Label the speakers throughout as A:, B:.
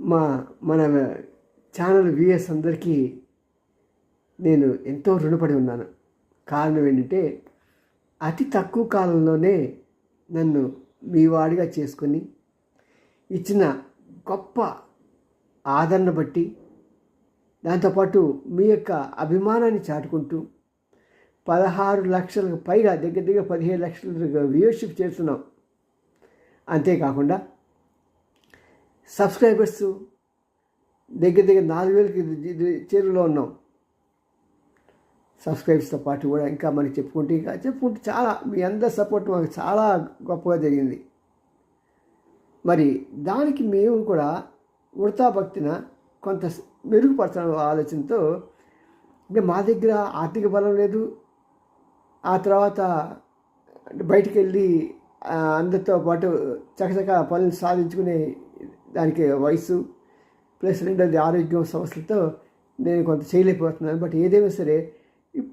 A: మా మన channel viewers అందరికీ నేను ఎంతో రుణపడి ఉన్నాను. కారణం ఏంటంటే అతి తక్కువ కాలంలోనే నన్ను మీ వాడిగా చేసుకొని ఇచ్చిన గొప్ప ఆదరణ బట్టి దాంతోపాటు మీ యొక్క అభిమానాన్ని చాటుకుంటూ పదహారు లక్షలకు పైగా దగ్గర దగ్గర పదిహేడు లక్షల వ్యూయర్షిప్ చేస్తున్నాం. అంతేకాకుండా సబ్స్క్రైబర్స్ దగ్గర దగ్గర నాలుగు వేలకి చేరులో ఉన్నాం. సబ్స్క్రైబర్స్తో పాటు కూడా ఇంకా మనకి చెప్పుకుంటే ఇంకా చెప్పుకుంటే చాలా మీ అందరి సపోర్ట్ మాకు చాలా గొప్పగా జరిగింది. మరి దానికి మేము కూడా ఉడతా భక్తిన కొంత మెరుగుపరచడం ఆలోచనతో అంటే మా దగ్గర ఆర్థిక బలం లేదు. ఆ తర్వాత బయటికి వెళ్ళి అందరితో పాటు చకచక పనులు సాధించుకునే దానికి వయసు ప్లస్ రెండోది ఆరోగ్యం సమస్యలతో నేను కొంత చేయలేకపోతున్నాను. బట్ ఏదైనా సరే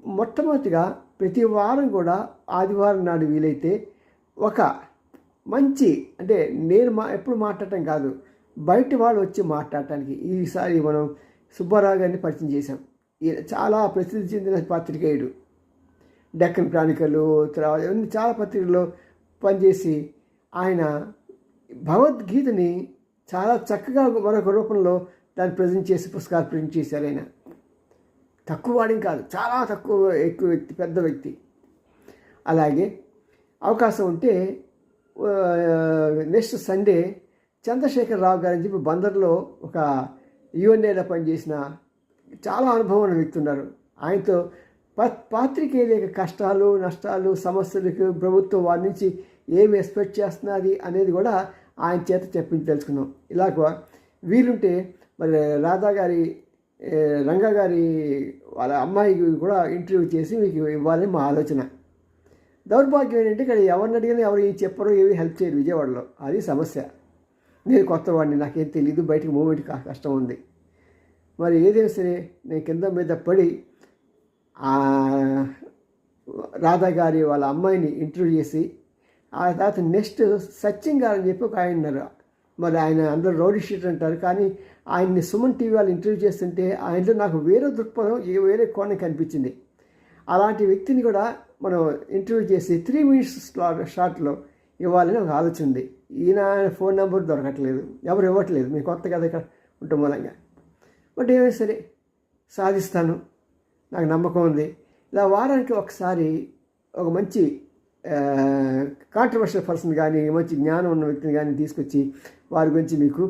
A: మొట్టమొదటిగా ప్రతి వారం కూడా ఆదివారం నాడు వీలైతే ఒక మంచి అంటే నేను మా ఎప్పుడు మాట్లాడటం కాదు బయట వాళ్ళు వచ్చి మాట్లాడటానికి ఈసారి మనం సుబ్బారావు గారిని పరిచయం చేశాం. ఈయన చాలా ప్రసిద్ధి చెందిన పాత్రికేయుడు డెక్కన్ క్రానికలు తర్వాత ఇవన్నీ చాలా పత్రికల్లో పనిచేసి ఆయన భగవద్గీతని చాలా చక్కగా మరొక రూపంలో దాన్ని ప్రజెంట్ చేసి పుస్తకాలు ప్రింట్ చేశారు ఆయన. తక్కువ వాడిని కాదు చాలా తక్కువ ఎక్కువ వ్యక్తి పెద్ద వ్యక్తి. అలాగే అవకాశం ఉంటే నెక్స్ట్ సండే చంద్రశేఖర్ రావు గారు చెప్పి బందర్లో ఒక యుఎన్ఏలో పనిచేసిన చాలా అనుభవం ఉన్న వ్యక్తి ఉన్నారు. ఆయనతో ప పాత్రికేయుల కష్టాలు నష్టాలు సమస్యలకు ప్రభుత్వం వారి నుంచి ఏమి ఎక్స్పెక్ట్ చేస్తున్నది అనేది కూడా ఆయన చేత చెప్పించి తెలుసుకున్నాం. ఇలాగ వీలుంటే మరి రాధా గారి రంగా గారి వాళ్ళ అమ్మాయికి కూడా ఇంటర్వ్యూ చేసి మీకు ఇవ్వాలని మా ఆలోచన. దౌర్భాగ్యం ఏంటంటే ఇక్కడ ఎవరిని అడిగినా ఎవరు ఏం చెప్పరు ఏమి హెల్ప్ చేయరు విజయవాడలో. అది సమస్య. నేను కొత్త వాడిని నాకేం తెలియదు బయటకు మూమెంట్ కష్టం ఉంది. మరి ఏదైనా సరే నేను కింద మీద పడి రాధా గారి వాళ్ళ అమ్మాయిని ఇంటర్వ్యూ చేసి ఆ తర్వాత నెక్స్ట్ సచిన్ గారు అని చెప్పి ఒక ఆయన ఉన్నారు. మరి ఆయన అందరూ రౌడీ షీట్ అంటారు. కానీ ఆయన్ని సుమన్ టీవీ వాళ్ళు ఇంటర్వ్యూ చేస్తుంటే ఆయనలో నాకు వేరే దృక్పథం ఏ వేరే కోణం కనిపించింది. అలాంటి వ్యక్తిని కూడా మనం ఇంటర్వ్యూ చేసి త్రీ మినిట్స్ షార్ట్లో ఇవ్వాలని ఒక ఆలోచన ఉంది. ఈయన ఫోన్ నెంబర్ దొరకట్లేదు. ఎవరు ఇవ్వట్లేదు. మీ కొత్త కదా ఇక్కడ ఉండటం మూలంగా బట్ ఏమైనా సరే సాధిస్తాను. నాకు నమ్మకం ఉంది. ఇలా వారానికి ఒకసారి ఒక మంచి కాంట్రవర్షియల్ పర్సన్ కానీ మంచి జ్ఞానం ఉన్న వ్యక్తిని కానీ తీసుకొచ్చి వారి గురించి మీకు